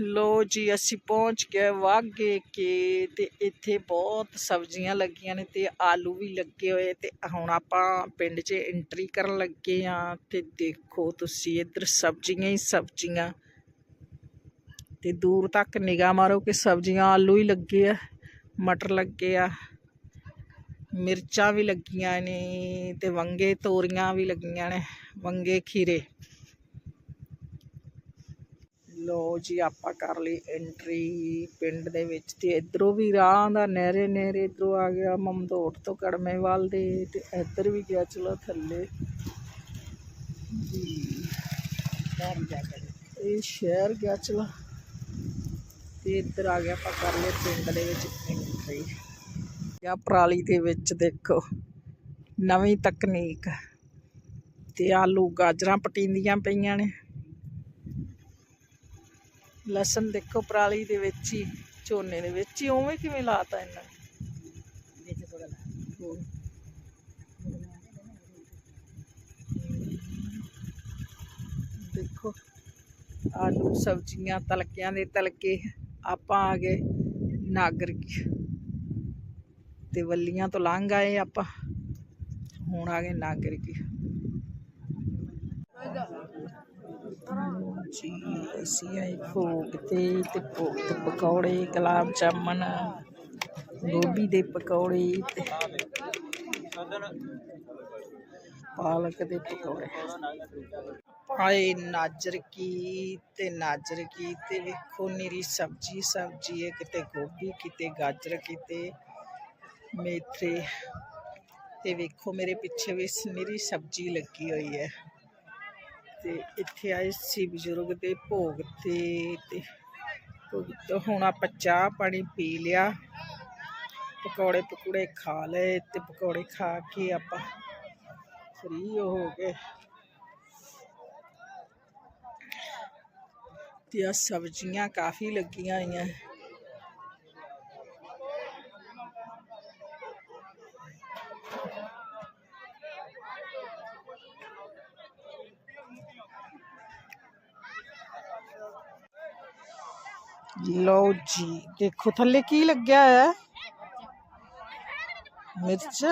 ਲੋ ਜੀ, ਅਸੀਂ ਪਹੁੰਚ ਗਏ ਵਾਗੇ ਕੇ ਤੇ ਇੱਥੇ ਬਹੁਤ ਸਬਜ਼ੀਆਂ ਲੱਗੀਆਂ ਨੇ ਤੇ ਆਲੂ ਵੀ ਲੱਗੇ ਹੋਏ ਤੇ ਹੁਣ ਆਪਾਂ ਪਿੰਡ 'ਚ ਐਂਟਰੀ ਕਰਨ ਲੱਗੇ ਆ ਤੇ ਦੇਖੋ ਤੁਸੀਂ ਇੱਧਰ ਸਬਜ਼ੀਆਂ ਹੀ ਸਬਜ਼ੀਆਂ। ਤੇ ਦੂਰ ਤੱਕ ਨਿਗਾਹ ਮਾਰੋ ਕਿ ਸਬਜ਼ੀਆਂ ਆਲੂ ਹੀ ਲੱਗੇ ਆ, ਮਟਰ ਲੱਗੇ ਆ, ਮਿਰਚਾਂ ਵੀ ਲੱਗੀਆਂ ਨੇ ਤੇ ਵੰਗੇ ਤੋਰੀਆਂ ਵੀ ਲੱਗੀਆਂ ਨੇ, ਵੰਗੇ ਖੀਰੇ। ਲੋ ਜੀ ਆਪਾਂ ਕਰ ਲਈ ਐਂਟਰੀ ਪਿੰਡ ਦੇ ਵਿੱਚ ਤੇ ਇਧਰੋਂ ਵੀ ਰਾਹ ਦਾ ਨਹਿਰੇ ਨਹਿਰੇ ਇਧਰੋਂ ਆ ਗਿਆ ਮਮਦੋਟ ਤੋਂ ਕੜਮੇਵਾਲ ਦੇ ਤੇ ਇੱਧਰ ਵੀ ਗਿਆ ਚਲੋ ਥੱਲੇ। ਇਹ ਸ਼ਹਿਰ ਗਿਆ ਚਲੋ। ਤੇ ਇੱਧਰ ਆ ਗਿਆ ਆਪਾਂ ਕਰ ਲਈ ਪਿੰਡ ਦੇ ਵਿੱਚ ਐਂਟਰੀ ਆ ਪਰਾਲੀ ਦੇ ਵਿੱਚ ਦੇਖੋ ਨਵੀਂ ਤਕਨੀਕ। ਤੇ ਆਲੂ ਗਾਜਰਾਂ ਪਟੀਂਦੀਆਂ ਪਈਆਂ ਨੇ। ਲਸਣ ਦੇਖੋ ਪਰਾਲੀ ਦੇ ਵਿੱਚ ਹੀ ਝੋਨੇ ਦੇ ਵਿੱਚ ਹੀ ਉਵੇਂ ਕਿਵੇਂ ਲਾਤਾ ਇਹਨਾਂ ਨੇ? ਹੋਰ। ਦੇਖੋ ਆਲੂ ਸਬਜ਼ੀਆਂ ਤਲਕਿਆਂ ਦੇ ਤਲਕੇ ਆਪਾਂ ਆ ਗਏ ਨਾਗਰ ਕੀ। ਤੇ ਵੱਲੀਆਂ ਤੋਂ ਲੰਘ ਆਏ ਆਪਾਂ ਹੁਣ ਆ ਗਏ ਨਾਗਰ ਕੀ। ਜੀ ਅਸੀਂ ਆਏ ਭੋਗ ਤੇ ਤੇ ਭੋਗ ਤੇ ਪਕੌੜੇ ਗੁਲਾਬ ਜਾਮਨ ਗੋਭੀ ਦੇ ਪਕੌੜੇ ਤੇ ਪਾਲਕ ਦੇ ਪਕੌੜੇ। ਆਏ ਨਾਜਰ ਕੀ ਤੇ ਨਾਜਰ ਕੀ ਤੇ ਵੇਖੋ ਨੀਰੀ ਸਬਜੀ ਸਬਜੀ ਹੈ ਕਿਤੇ ਗੋਭੀ ਕਿਤੇ ਗਾਜਰ ਕਿਤੇ। ਮੇਥੇ ਤੇ ਵੇਖੋ, ਮੇਰੇ ਪਿੱਛੇ ਵੀ ਨੀਰੀ ਸਬਜੀ ਲੱਗੀ ਹੋਈ ਹੈ। ਤੇ ਇੱਥੇ ਆਏ ਸੀ ਬਜ਼ੁਰਗ ਦੇ ਭੋਗ ਤੇ ਤੇ ਹੁਣ ਆਪਾਂ ਚਾਹ ਪਾਣੀ ਪੀ ਲਿਆ। ਪਕੌੜੇ ਪਕੂੜੇ ਖਾ ਲਏ ਤੇ ਪਕੌੜੇ ਖਾ ਕੇ ਆਪਾਂ ਫ੍ਰੀ ਹੋ ਗਏ। ਤੇ ਆ ਸਬਜ਼ੀਆਂ ਕਾਫੀ ਲੱਗੀਆਂ ਹੋਈਆਂ। ਲਓ ਜੀ ਦੇਖੋ ਥੱਲੇ ਕੀ ਲੱਗਿਆ ਹੈ ਮਿਰਚ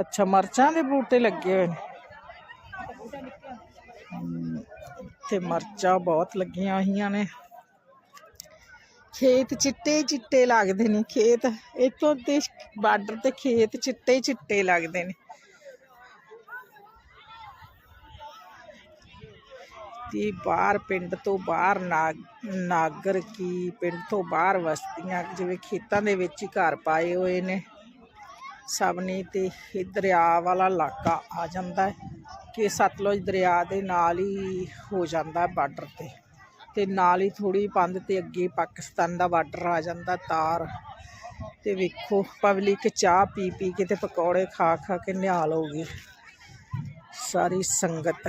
ਅੱਛਾ ਮਰਚਾਂ ਦੇ ਬੂਟੇ ਲੱਗੇ ਹੋਏ ਨੇ ਹਮ, ਇੱਥੇ ਮਰਚਾਂ ਬਹੁਤ ਲੱਗੀਆਂ ਹੋਈਆਂ ਨੇ ਖੇਤ ਚਿੱਟੇ ਚਿੱਟੇ ਲੱਗਦੇ ਨੇ ਖੇਤ ਇੱਥੋਂ ਦੇ ਬਾਰਡਰ ਤੇ ਖੇਤ ਚਿੱਟੇ ਚਿੱਟੇ ਲੱਗਦੇ ਬਾਹਰ ਪਿੰਡ ਤੋਂ ਬਾਹਰ ਨਾਗ, ਨਾਗਰ ਕੀ ਪਿੰਡ ਤੋਂ ਬਾਹਰ ਵਸਤੀਆਂ ਜਿਵੇਂ ਖੇਤਾਂ ਦੇ ਵਿੱਚ ਹੀ ਘਰ ਪਾਏ ਹੋਏ ਨੇ। ਸਭ ਨੇ ਤੇ ਇਹ ਦਰਿਆ ਵਾਲਾ ਇਲਾਕਾ ਆ ਜਾਂਦਾ ਹੈ ਕਿ ਸਤਲੁਜ ਦਰਿਆ ਦੇ ਨਾਲ ਹੀ ਹੋ ਜਾਂਦਾ ਬਾਰਡਰ ਤੇ। ਤੇ ਨਾਲ ਹੀ ਥੋੜੀ ਪੰਧ ਤੇ ਅੱਗੇ ਪਾਕਿਸਤਾਨ ਦਾ ਬਾਰਡਰ ਆ ਜਾਂਦਾ ਤਾਰ। ਤੇ ਵੇਖੋ, ਪਬਲਿਕ ਚਾਹ ਪੀ ਪੀ ਕੇ ਤੇ ਪਕੌੜੇ ਖਾ ਖਾ ਕੇ ਨਿਹਾਲ ਹੋ ਗਈ। ਸਾਰੀ ਸੰਗਤ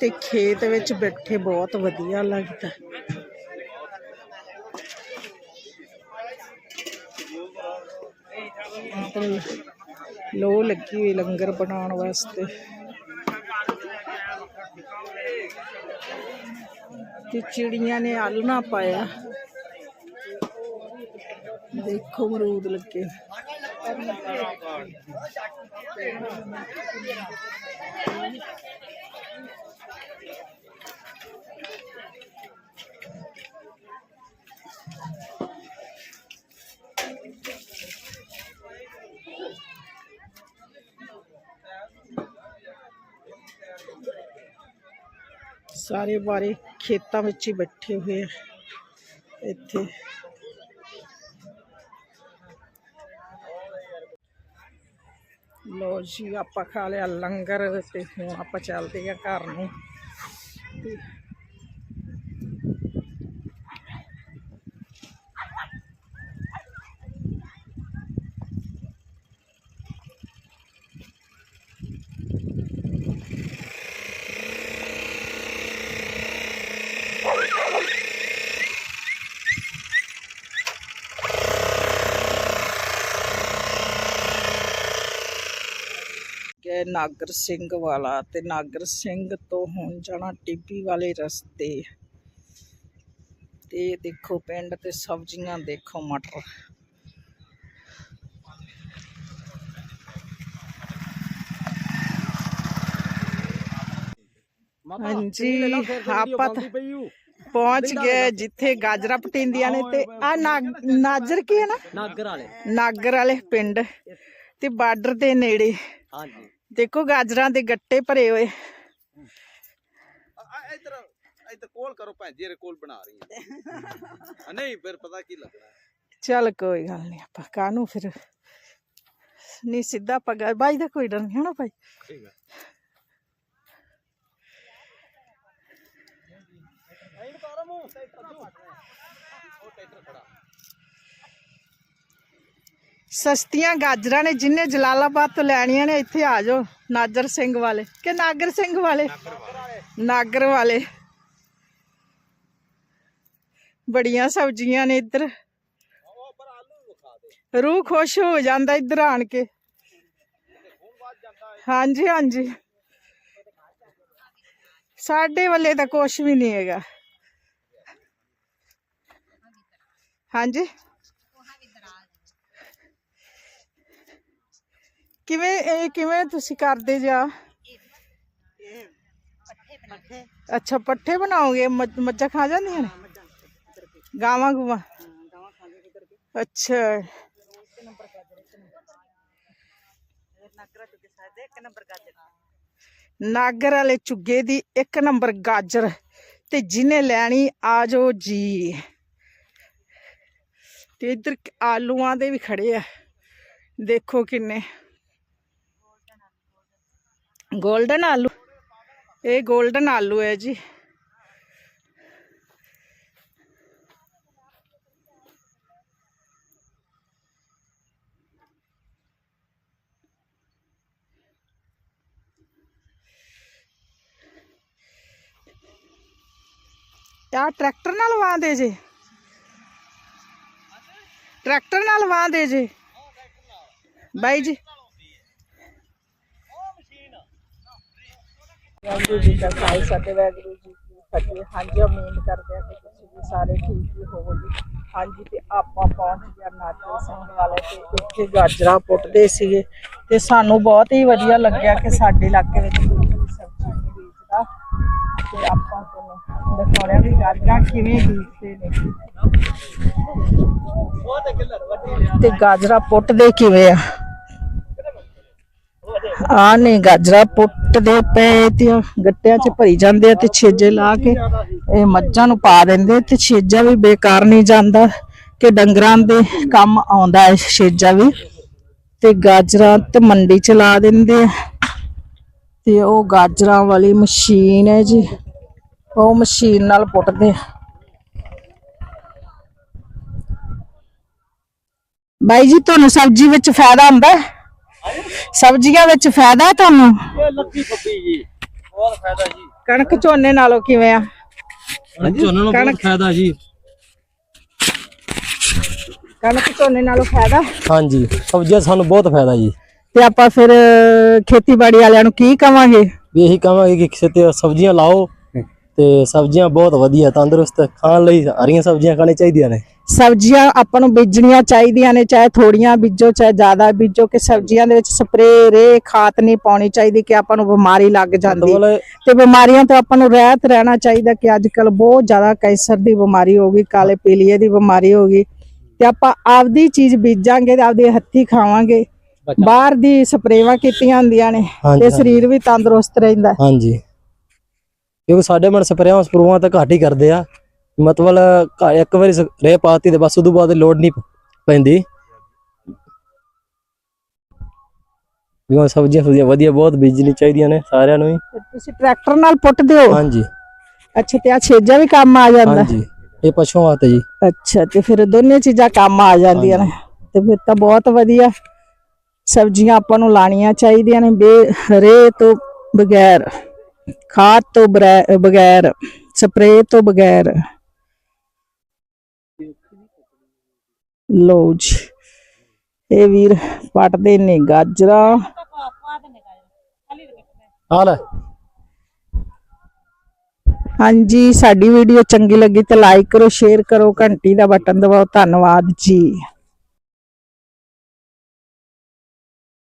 ਤੇ ਖੇਤ ਵਿੱਚ ਬੈਠੇ ਬਹੁਤ ਵਧੀਆ ਲੱਗਦਾ। ਇੱਧਰ ਲੋ ਲੱਗੀ ਹੋਈ ਲੰਗਰ ਬਣਾਉਣ ਵਾਸਤੇ। ਤੇ ਚਿੜੀਆਂ ਨੇ ਆਲਣਾ ਪਾਇਆ। ਦੇਖੋ ਮਰੂਦ ਲੱਗੇ। ਸਾਰੇ ਬਾਰੇ ਖੇਤਾਂ ਵਿੱਚ ਹੀ ਬੈਠੇ ਹੋਏ ਆ ਇੱਥੇ। ਲੋ ਜੀ, ਆਪਾਂ ਖਾ ਲਿਆ ਲੰਗਰ ਤੇ ਹੁਣ ਆਪਾਂ ਚੱਲਦੇ ਆ ਘਰ ਨੂੰ। ਗਏ ਨਾਗਰ ਸਿੰਘ ਵਾਲਾ ਤੇ ਨਾਗਰ ਸਿੰਘ ਤੋਂ ਹੁਣ ਜਾਣਾ ਟਿੱਬੀ ਵਾਲੇ ਰਸਤੇ। ਤੇ ਦੇਖੋ ਪਿੰਡ ਤੇ ਸਬਜ਼ੀਆਂ ਦੇਖੋ ਮਟਰ। ਹਾਂਜੀ ਆਪਾਂ ਪਹੁੰਚ ਗਏ ਜਿੱਥੇ ਗਾਜਰਾਂ ਪਟਿੰਦੀਆਂ ਨੇ ਤੇ ਆ ਨਾਜਰ ਕੀ ਹੈ ਨਾ? ਨਾਗਰ ਵਾਲੇ। ਨਾਗਰ ਵਾਲੇ ਪਿੰਡ ਤੇ ਬਾਰਡਰ ਦੇ ਨੇੜੇ। ਹਾਂਜੀ। ਦੇਖੋ ਗਾਜਰਾਂ ਦੇ ਗੱਟੇ ਭਰੇ ਹੋਏ। ਇਧਰ ਇਧਰ ਕੋਲ ਕਰੋ ਭੈਣ ਜੀ ਇਹਦੇ ਕੋਲ ਬਣਾ ਰਹੀ ਹੈ। ਨਹੀਂ ਫਿਰ ਪਤਾ ਕੀ ਲੱਗਣਾ। ਚੱਲ ਕੋਈ ਗੱਲ ਨਹੀਂ ਆਪਾਂ ਕਾਹਨੂੰ ਫਿਰ? ਨਹੀਂ ਸਿੱਧਾ ਪਗਾ ਬਾਈ ਦਾ ਕੋਈ ਡਰ ਨਹੀਂ ਹੈ ਨਾ ਭਾਈ ਠੀਕ ਹੈ ਸਸਤੀਆਂ ਗਾਜਰਾਂ ਨੇ ਜਿੰਨੇ ਜਲਾਲਾਬਾਦ ਤੋਂ ਲੈਣੀਆਂ ਨੇ, ਇੱਥੇ ਆ ਜਾਓ, ਨਾਜਰ ਸਿੰਘ ਵਾਲੇ। ਕਿ ਨਾਗਰ ਸਿੰਘ ਵਾਲੇ? ਨਾਗਰ ਵਾਲੇ। ਬੜੀਆਂ ਸਬਜ਼ੀਆਂ ਨੇ ਇੱਧਰ। ਰੂਹ ਖੁਸ਼ ਹੋ ਜਾਂਦਾ ਇੱਧਰ ਆਣ ਕੇ। ਹਾਂਜੀ ਹਾਂਜੀ। ਸਾਡੇ ਵੱਲੇ ਤਾਂ ਕੁਛ ਵੀ ਨਹੀਂ ਹੈਗਾ। ਹਾਂਜੀ? ਕਿਵੇਂ, ਇਹ ਕਿਵੇਂ ਤੁਸੀਂ ਕਰਦੇ ਜਾ? ਅੱਛਾ, ਪੱਠੇ ਬਣਾਓਗੇ? ਮੱਝ- ਮੱਝਾਂ ਖਾ ਜਾਂਦੀਆਂ ਨੇ? ਗਾਵਾਂ ਗੁਵਾ? ਅੱਛਾ। ਨਾਗਰ ਵਾਲੇ ਚੁੱਗੇ ਦੀ ਇੱਕ ਨੰਬਰ ਗਾਜਰ ਤੇ ਜਿਹਨੇ ਲੈਣੀ, ਆ ਜਾਓ ਜੀ। ਤੇ ਇੱਧਰ ਆਲੂਆਂ ਦੇ ਵੀ ਖੜੇ ਆ। ਦੇਖੋ ਕਿੰਨੇ। ਗੋਲਡਨ ਆਲੂ। ਇਹ ਗੋਲਡਨ ਆਲੂ ਹੈ ਜੀ। ਆ ਟਰੈਕਟਰ ਨਾਲ ਵਾਂਦੇ ਜੇ। ਟਰੈਕਟਰ ਨਾਲ ਵਾਂਦੇ ਜੇ। ਬਾਈ ਜੀ। ਵਾਹਿਗੁਰੂ ਜੀ ਕਾ ਖਾਲਸਾ ਤੇ ਵਾਹਿਗੁਰੂ ਜੀ ਕੀ ਫਤਿਹ। ਹਾਂਜੀ, ਉਮੀਦ ਕਰਦੇ ਹਾਂ ਕਿ ਤੁਸੀਂ ਵੀ ਸਾਰੇ ਠੀਕ ਹੀ ਹੋਵੋਗੇ। ਹਾਂਜੀ, ਤੇ ਆਪਾਂ ਪਹੁੰਚ ਗਿਆ ਨਾਜਰ ਸਿੰਘ ਵਾਲੇ ਤੇ ਇੱਥੇ ਗਾਜਰਾਂ ਪੁੱਟਦੇ ਸੀਗੇ। ਤੇ ਸਾਨੂੰ ਬਹੁਤ ਹੀ ਵਧੀਆ ਲੱਗਿਆ ਕਿ ਸਾਡੇ ਇਲਾਕੇ ਵਿੱਚ ਕੋਈ ਵੀ ਸਬਜ਼ੀ ਨਹੀਂ ਵੇਚਦਾ। ਤੇ ਆਪਾਂ ਤੁਹਾਨੂੰ ਦਿਖਾਉਣਾ ਵੀ ਗਾਜਰਾਂ ਕਿਵੇਂ ਬੀਜਦੇ ਨੇ। ਤੇ ਗਾਜਰਾਂ ਪੁੱਟਦੇ ਕਿਵੇਂ ਆ? ਆ ਨੇ ਗਾਜਰਾ ਪੁੱਟਦੇ ਪਏ ਤੇ ਗੱਟਿਆਂ 'ਚ ਭਰੀ ਜਾਂਦੇ ਆ ਤੇ ਛੇਜੇ ਲਾ ਕੇ ਇਹ ਮੱਝਾਂ ਨੂੰ ਪਾ ਦਿੰਦੇ ਤੇ ਛੇਜਾ ਵੀ ਬੇਕਾਰ ਨਹੀਂ ਜਾਂਦਾ ਕਿ ਡੰਗਰਾਂ ਦੇ ਕੰਮ ਆਉਂਦਾ ਹੈ ਛੇਜਾ ਵੀ। ਤੇ ਗਾਜਰਾਂ ਤੇ ਮੰਡੀ 'ਚ ਲਾ ਦਿੰਦੇ ਆ। ਤੇ ਉਹ ਗਾਜਰਾਂ ਵਾਲੀ ਮਸ਼ੀਨ ਹੈ ਜੀ, ਉਹ ਮਸ਼ੀਨ ਨਾਲ ਪੁੱਟਦੇ ਆ। ਬਾਈ ਜੀ, ਤੁਹਾਨੂੰ ਸਬਜ਼ੀ ਵਿੱਚ ਫਾਇਦਾ ਹੁੰਦਾ ਹੈ? ਸਬਜ਼ੀਆਂ ਵਿੱਚ ਫਾਇਦਾ ਹੈ ਤੁਹਾਨੂੰ ਜੀ। ਬਹੁਤ ਫਾਇਦਾ ਜੀ। ਕਣਕ ਝੋਨੇ ਨਾਲੋਂ ਕਿਵੇਂ ਆ? ਝੋਨੇ ਨੂੰ ਕਣਕ- ਬਹੁਤ ਫਾਇਦਾ ਜੀ। ਕਣਕ ਝੋਨੇ ਨਾਲੋਂ ਫਾਇਦਾ? ਹਾਂਜੀ ਸਬਜ਼ੀਆਂ ਸਾਨੂੰ ਬਹੁਤ ਫਾਇਦਾ ਜੀ। ਤੇ ਆਪਾਂ ਫਿਰ ਖੇਤੀਬਾੜੀ ਵਾਲਿਆਂ ਨੂੰ ਕੀ ਕਵਾਂਗੇ? ਵੀ ਇਹੀ ਕਹਾਂਗੇ ਕਿ ਕਿਸੇ ਤੇ ਸਬਜ਼ੀਆਂ ਲਾਓ ਤੇ ਸਬਜ਼ੀਆਂ ਬਹੁਤ ਵਧੀਆ ਤੰਦਰੁਸਤ ਖਾਣ ਲਈ ਹਰੀਆਂ ਸਬਜ਼ੀਆਂ ਖਾਣੀ ਚਾਹੀਦੀਆਂ ਨੇ। ਸਬਜ਼ੀਆਂ ਆਪਾਂ ਨੂੰ ਬੀਜਣੀਆਂ ਚਾਹੀਦੀਆਂ ਨੇ ਚਾਹੇ ਥੋੜੀਆਂ ਬੀਜੋ ਚਾਹੇ ਜ਼ਿਆਦਾ ਬੀਜੋ ਕਿ ਸਬਜ਼ੀਆਂ ਦੇ ਵਿੱਚ ਸਪਰੇਅ ਰੇ ਖਾਦ ਨਹੀਂ ਪਾਉਣੀ ਚਾਹੀਦੀ ਕਿ ਆਪਾਂ ਨੂੰ ਬਿਮਾਰੀ ਲੱਗ ਜਾਂਦੀ। ਤੇ ਬਿਮਾਰੀਆਂ ਤੋਂ ਆਪਾਂ ਨੂੰ ਰਹਿਤ ਰਹਿਣਾ ਚਾਹੀਦਾ ਕਿ ਅੱਜ ਕੱਲ ਬਹੁਤ ਜ਼ਿਆਦਾ ਕੈਂਸਰ ਦੀ ਬਿਮਾਰੀ ਹੋ ਗਈ ਕਾਲੇ ਪੀਲੀਏ ਦੀ ਬਿਮਾਰੀ ਹੋ ਗਈ। ਤੇ ਆਪਾਂ ਆਪਦੀ ਚੀਜ਼ ਬੀਜਾਂਗੇ ਤੇ ਆਪਦੇ ਹੱਥੀ ਖਾਵਾਂਗੇ। ਬਾਹਰ ਦੀ ਸਪਰੇਵਾਂ ਕੀਤੀਆਂ ਹੁੰਦੀਆਂ ਨੇ ਤੇ ਸਰੀਰ ਵੀ ਤੰਦਰੁਸਤ ਰਹਿੰਦਾ। ਹਾਂਜੀ। ਕਿਉਂਕਿ ਸਾਡੇ ਮਨ ਸਪਰੇਆਂ ਸਪਰੂਆਂ ਤਾਂ ਘੱਟ ਹੀ ਕਰਦੇ ਆ। ਮਤਲਬ ਇੱਕ ਵਾਰੀ ਰੇ ਪਾਤੀ ਤੇ ਬਸ ਉਦੋਂ ਬਾਅਦ ਲੋਡ ਨਹੀਂ ਪੈਂਦੀ। ਕਿਉਂਕਿ ਸਬਜ਼ੀਆਂ ਸੁਬਜ਼ੀਆਂ ਵਧੀਆ ਬਹੁਤ ਬੀਜਣੀ ਚਾਹੀਦੀਆਂ ਨੇ ਸਾਰਿਆਂ ਨੂੰ ਹੀ। ਤੁਸੀਂ ਟਰੈਕਟਰ ਨਾਲ ਪੁੱਟਦੇ ਹੋ? ਹਾਂਜੀ। ਅੱਛਾ ਤੇ ਆ ਛੇਜਾ ਵੀ ਕੰਮ ਆ ਜਾਂਦਾ। ਹਾਂਜੀ। ਇਹ ਪਸ਼ੂਆਂ ਵਾਸਤੇ ਜੀ। ਅੱਛਾ ਤੇ ਫਿਰ ਦੋਨੇ ਚੀਜ਼ਾਂ ਕੰਮ ਆ ਜਾਂਦੀਆਂ ਨੇ। ਤੇ ਫਿਰ ਤਾਂ ਬਹੁਤ ਵਧੀਆ। ਸਬਜ਼ੀਆਂ ਆਪਾਂ ਨੂੰ ਲਾਣੀਆਂ ਚਾਹੀਦੀਆਂ ਨੇ ਬੇ ਰੇ ਤੋਂ ਬਗੈਰ। ਖਾਦ ਤੋਂ ਬਗੈਰ ਸਪਰੇਅ ਤੋਂ ਬਗੈਰ। ਲੋ ਜੀ ਇਹ ਵੀਰ ਪੱਟਦੇ ਨੇ ਗਾਜਰਾਂ। ਆ ਲੈ। ਹਾਂਜੀ ਸਾਡੀ ਵੀਡੀਓ ਚੰਗੀ ਲੱਗੀ ਤਾਂ ਲਾਈਕ ਕਰੋ ਸ਼ੇਅਰ ਕਰੋ ਘੰਟੀ ਦਾ ਬਟਨ ਦਬਾਓ। ਧੰਨਵਾਦ ਜੀ।